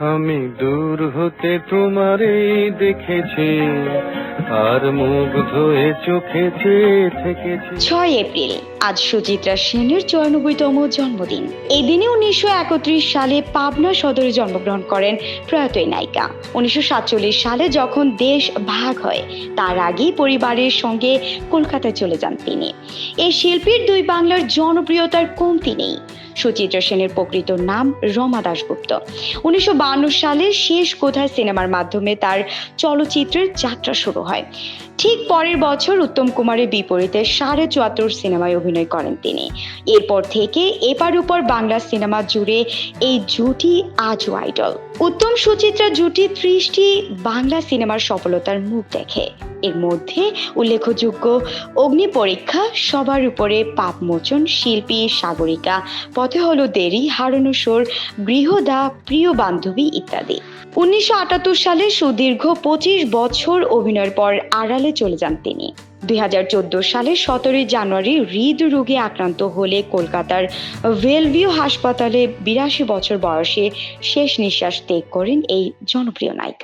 আমি দূর হতে তোমারে দেখেছি, আর মুগ্ধ হয়ে চোখে থেকেছি। ছয় এপ্রিল, আজ সুচিত্রা সেনের চুরানব্বইতম জন্মদিন। এই দিনে উনিশশো একত্রিশ সালে পাবনা সদরে জন্মগ্রহণ করেন প্রয়াত এই নায়িকা। উনিশশো সাতচল্লিশ সালে যখন দেশ ভাগ হয়, তার আগেই পরিবারের সঙ্গে কলকাতায় চলে যান তিনি। এই শিল্পীর দুই বাংলার জনপ্রিয়তার কমতি নেই। সুচিত্রা সেনের প্রকৃত নাম রমা দাশগুপ্ত। উনিশশো সালে শেষ কোথায় সিনেমার মাধ্যমে তার চলচ্চিত্রের যাত্রা শুরু হয়। ঠিক পরের বছর উত্তম কুমারের বিপরীতে সাড়ে চুয়াত্তর সিনেমায় অভিনয় করেন তিনি। এরপর থেকে এপার উপর বাংলা সিনেমা জুড়ে এই জুটি আজও আইডল উত্তম সুচিত্রা জুটি ত্রিশটি বাংলা সিনেমার সফলতার মুখ দেখে। এর মধ্যে উল্লেখযোগ্য অগ্নি পরীক্ষা, সবার উপরে পাপমোচন শিল্পী সাগরিকা, পথে হলো দেরি, হারানো সোর গৃহদা প্রিয় বান্ধবী ইত্যাদি। উনিশশো আটাত্তর সালে সুদীর্ঘ পঁচিশ বছর অভিনয়ের পর আড়ালে চলে যান তিনি। দুই সালের সতেরোই জানুয়ারি হৃদরোগে আক্রান্ত হলে কলকাতার ভেলভিউ হাসপাতালে বিরাশি বছর বয়সে শেষ নিঃশ্বাস ত্যাগ করেন এই জনপ্রিয় নায়িকা।